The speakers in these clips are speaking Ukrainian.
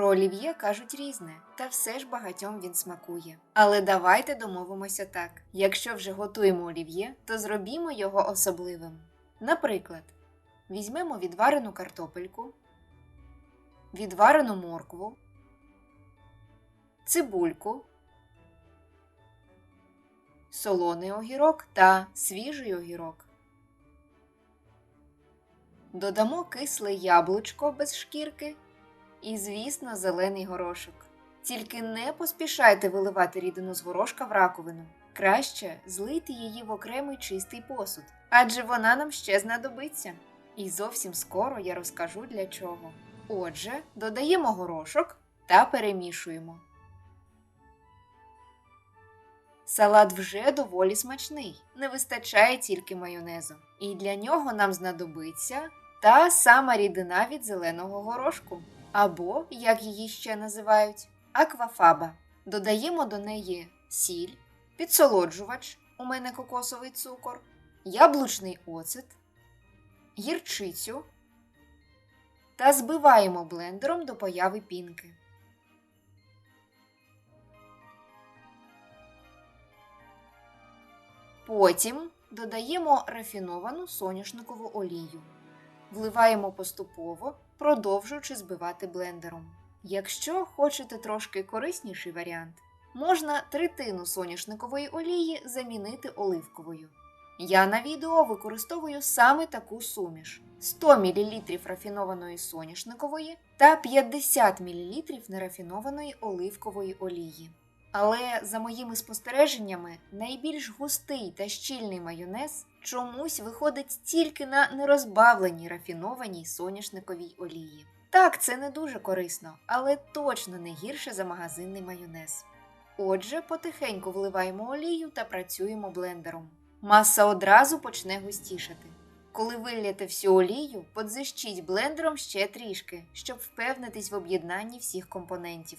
Про олів'є кажуть різне, та все ж багатьом він смакує. Але давайте домовимося так: якщо вже готуємо олів'є, то зробімо його особливим. Наприклад, візьмемо відварену картопельку, відварену моркву, цибульку, солоний огірок та свіжий огірок. Додамо кисле яблучко без шкірки і, звісно, зелений горошок. Тільки не поспішайте виливати рідину з горошка в раковину. Краще злийте її в окремий чистий посуд, адже вона нам ще знадобиться. І зовсім скоро я розкажу для чого. Отже, додаємо горошок та перемішуємо. Салат вже доволі смачний, не вистачає тільки майонезу. І для нього нам знадобиться та сама рідина від зеленого горошку, або, як її ще називають, аквафаба. Додаємо до неї сіль, підсолоджувач, у мене кокосовий цукор, яблучний оцет, гірчицю та збиваємо блендером до появи пінки. Потім додаємо рафіновану соняшникову олію. Вливаємо поступово, продовжуючи збивати блендером. Якщо хочете трошки корисніший варіант, можна третину соняшникової олії замінити оливковою. Я на відео використовую саме таку суміш: 100 мл рафінованої соняшникової та 50 мл нерафінованої оливкової олії. Але за моїми спостереженнями, найбільш густий та щільний майонез чомусь виходить тільки на нерозбавленій рафінованій соняшниковій олії. Так, це не дуже корисно, але точно не гірше за магазинний майонез. Отже, потихеньку вливаємо олію та працюємо блендером. Маса одразу почне густішати. Коли вилієте всю олію, подзищіть блендером ще трішки, щоб впевнитись в об'єднанні всіх компонентів.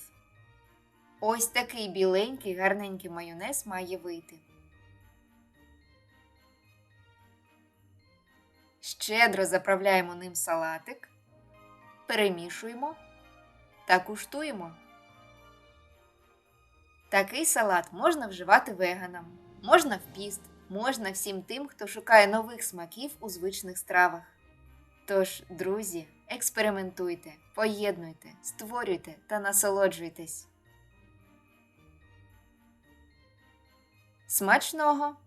Ось такий біленький гарненький майонез має вийти. Щедро заправляємо ним салатик, перемішуємо та куштуємо. Такий салат можна вживати веганам, можна в піст, можна всім тим, хто шукає нових смаків у звичних стравах. Тож, друзі, експериментуйте, поєднуйте, створюйте та насолоджуйтесь. Смачного!